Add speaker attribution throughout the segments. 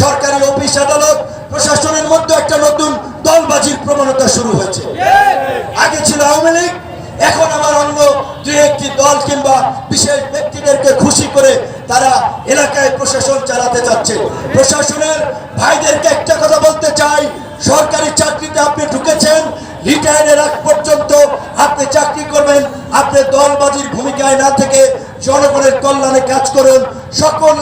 Speaker 1: সরকারি অফিস আদালত প্রশাসনের মধ্যে একটা নতুন দলবাজির প্রবণতা শুরু হয়েছে। আগে ছিল আওয়ামী লীগ, এখন আমার অন্য দুই একটি দল কিংবা বিশেষ ব্যক্তিদেরকে খুশি করে তারা এলাকায় প্রশাসন চালাতে যাচ্ছে প্রশাসনের ভাইদেরকে একটা কথা বলতে চাই, সরকারি চাকরিতে আপনি ঢুকেছেন, রিটায়ারের আগ পর্যন্ত আপনি চাকরি করবেন, আপনি দলবাজির ভূমিকায় না থেকে জনগণের কল্যাণে কাজ করুন, সকল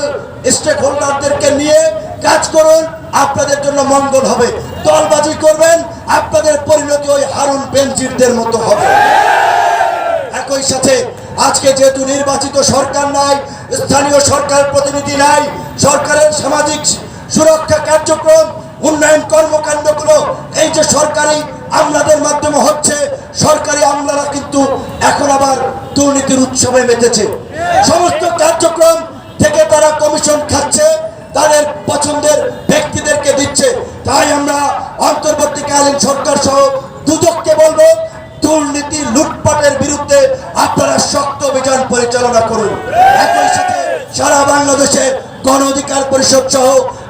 Speaker 1: স্টেক হোল্ডারদেরকে নিয়ে কাজ করুন, আপনাদের জন্য মঙ্গল হবে। দলবাজি করবেন, আপনাদের পরিণতি ওই হারুন বেনজিরদের মতো হবে। একই সাথে আজকে যেহেতু নির্বাচিত সরকার নাই, স্থানীয় সরকার প্রতিনিধি নাই, সরকারের সামাজিক সুরক্ষা কার্যক্রম, উন্নয়ন কর্মকাণ্ডগুলো এই যে সরকারি আমলাদের মাধ্যমে হচ্ছে, সরকারি আমলারা কিন্তু এখন আবার দুর্নীতির উৎসবে মেতেছে। সমস্ত কার্যক্রম থেকে তারা কমিশন খাচ্ছে পছন্দের ব্যক্তিদেরকে দিচ্ছে। তাই আমরা অন্তর্বর্তীকালীন সরকার সহ দুদককে বলব, দুর্নীতি লুটপাটের বিরুদ্ধে আপনারা শক্ত অভিযান পরিচালনা করুন। একই সাথে সারা বাংলাদেশে গণ অধিকার পরিষদ সহ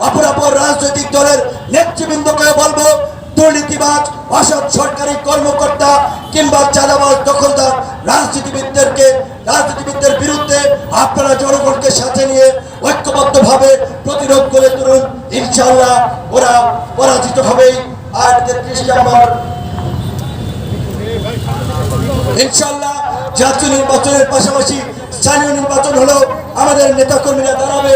Speaker 1: অপরাপর রাজনৈতিক দলের নেতৃবৃন্দকে বলব, দুর্নীতিবাজ, অসৎ সরকারি কর্মকর্তা কিংবা চাঁদাবাজ দখলদার রাজনীতিবিদদেরকে, রাজনীতিবিদদের বিরুদ্ধে আপনারা জনগণকে সাথে নিয়ে ঐক্যবদ্ধভাবে ইনশাল্লাহ ওরা পরাজিত হবেই আর তেত্রিশ ইনশাল্লাহ জাতীয় নির্বাচনের পাশাপাশি স্থানীয় নির্বাচন হলো আমাদের নেতাকর্মীরা দাঁড়াবে।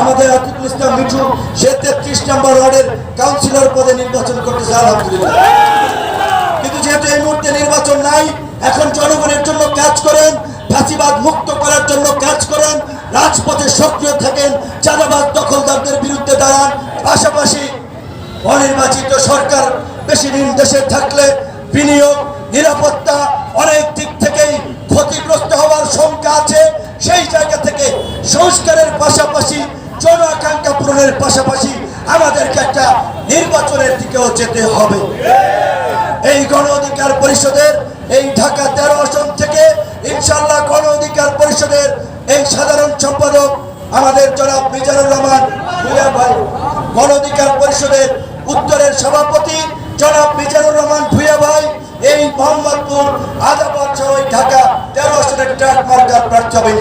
Speaker 1: আমাদের আতিকুল ইসলাম মিঠু, সে তেত্রিশ নম্বর ওয়ার্ডের কাউন্সিলর পদে নির্বাচন করতেছে আলহামদুলিল্লাহ। কিন্তু যেহেতু এই মুহূর্তে নির্বাচন নাই, এখন জনগণের জন্য কাজ করেন, ফাঁসিবাদ মুক্ত করার জন্য কাজ করেন, রাজপথে সক্রিয় অনির্বাচিত সরকার বেশি দিন দেশে থাকলে বিনিয়োগ, নিরাপত্তা অনেক দিক থেকেই ক্ষতিগ্রস্ত হওয়ার শঙ্কা আছে। সেই জায়গা থেকে সংস্কারের পাশাপাশি জন আকাঙ্ক্ষা পূরণের পাশাপাশি আমাদেরকে একটা নির্বাচনের দিকেও যেতে হবে। এই গণ অধিকার পরিষদের এই ঢাকা তেরো আসন থেকে ইনশাল্লাহ গণ অধিকার পরিষদের এই সাধারণ সম্পাদক আমাদের জনাব মিজানুর রহমান। গণ অধিকার পরিষদের উত্তরের সভাপতি জনাব মিজানুর রহমান ভূঁইয়া ভাই, এই মোহাম্মদপুর আদাবাদ সহ ঢাকা তেরো আসনের ট্রাক মার্কার প্রার্থী হবে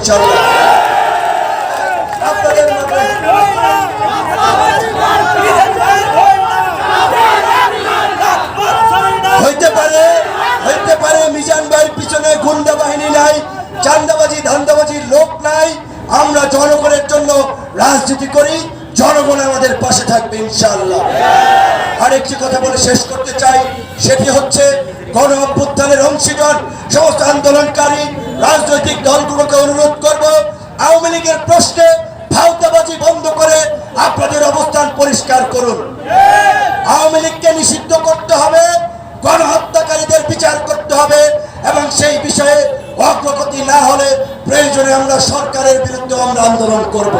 Speaker 1: হইতে পারে হইতে পারে মিজান পিছনে গুন্ডা বাহিনী নাই, চান্দাবাজি, ধান্দাবাজির লোক নাই। আমরা জনগণের জন্য রাজনীতি করি জনগণ আমাদের পাশে থাকবে ইনশাআল্লাহ। আরেকটি কথা বলে শেষ করতে চাই, সেটি হচ্ছে গণ অভ্যুত্থানের অংশীজন সমস্ত আন্দোলনকারী রাজনৈতিক দলগুলোকে অনুরোধ করব, আওয়ামী লীগের প্রশ্নে ভাওতাবাজি বন্ধ করে আপনাদের অবস্থান পরিষ্কার করুন। আওয়ামী লীগকে নিষিদ্ধ করতে হবে, গণহত্যাকারীদের বিচার করতে হবে, এবং সেই বিষয়ে অগ্রগতি না হলে প্রয়োজনে আমরা সরকারের বিরুদ্ধে আমরা আন্দোলন করব।